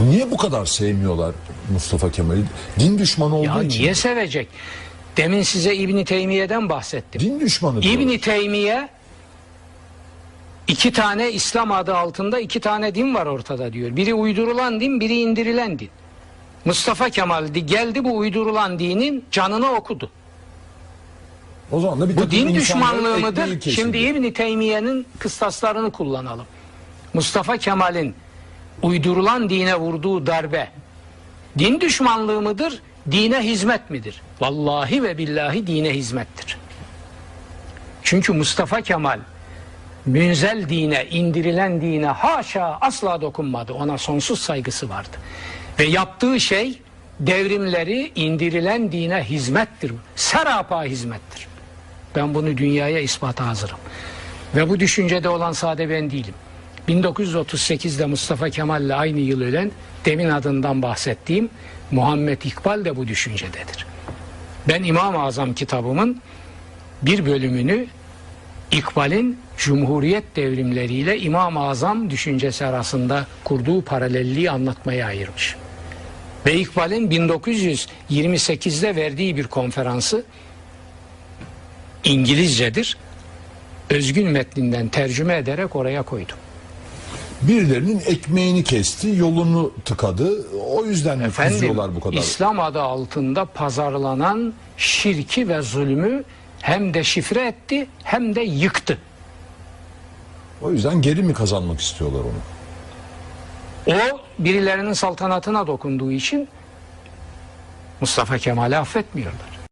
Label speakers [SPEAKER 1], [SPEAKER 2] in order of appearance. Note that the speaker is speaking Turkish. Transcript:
[SPEAKER 1] Niye bu kadar sevmiyorlar Mustafa Kemal'i? Din düşmanı olduğu
[SPEAKER 2] Ya
[SPEAKER 1] için.
[SPEAKER 2] niye sevecek? Demin size İbni Teymiye'den bahsettim.
[SPEAKER 1] Din düşmanı.
[SPEAKER 2] İbni Teymiye iki tane İslam adı altında iki tane din var ortada diyor. Biri uydurulan din, biri indirilen din. Mustafa Kemal di- geldi bu uydurulan dinin canını okudu.
[SPEAKER 1] O zaman da bir
[SPEAKER 2] Bu din düşmanlığı mıdır? Şimdi İbni Teymiye'nin kıstaslarını kullanalım. Mustafa Kemal'in uydurulan dine vurduğu darbe din düşmanlığı mıdır? Dine hizmet midir? Vallahi ve billahi dine hizmettir. Çünkü Mustafa Kemal münzel dine, indirilen dine haşa asla dokunmadı. Ona sonsuz saygısı vardı. Ve yaptığı şey devrimleri indirilen dine hizmettir. Serapa hizmettir. Ben bunu dünyaya ispata hazırım. Ve bu düşüncede olan sade ben değilim. 1938'de Mustafa Kemal'le aynı yıl ölen demin adından bahsettiğim Muhammed İkbal de bu düşüncededir. Ben İmam-ı Azam kitabımın bir bölümünü İkbal'in Cumhuriyet devrimleriyle İmam-ı Azam düşüncesi arasında kurduğu paralelliği anlatmaya ayırmış. Ve İkbal'in 1928'de verdiği bir konferansı İngilizcedir. Özgün metninden tercüme ederek oraya koydum.
[SPEAKER 1] Birilerinin ekmeğini kesti, yolunu tıkadı. O yüzden mi
[SPEAKER 2] Efendim,
[SPEAKER 1] kızıyorlar bu kadar?
[SPEAKER 2] İslam adı altında pazarlanan şirki ve zulmü hem de şifre etti hem de yıktı.
[SPEAKER 1] O yüzden geri mi kazanmak istiyorlar onu?
[SPEAKER 2] O birilerinin saltanatına dokunduğu için Mustafa Kemal'i affetmiyorlar.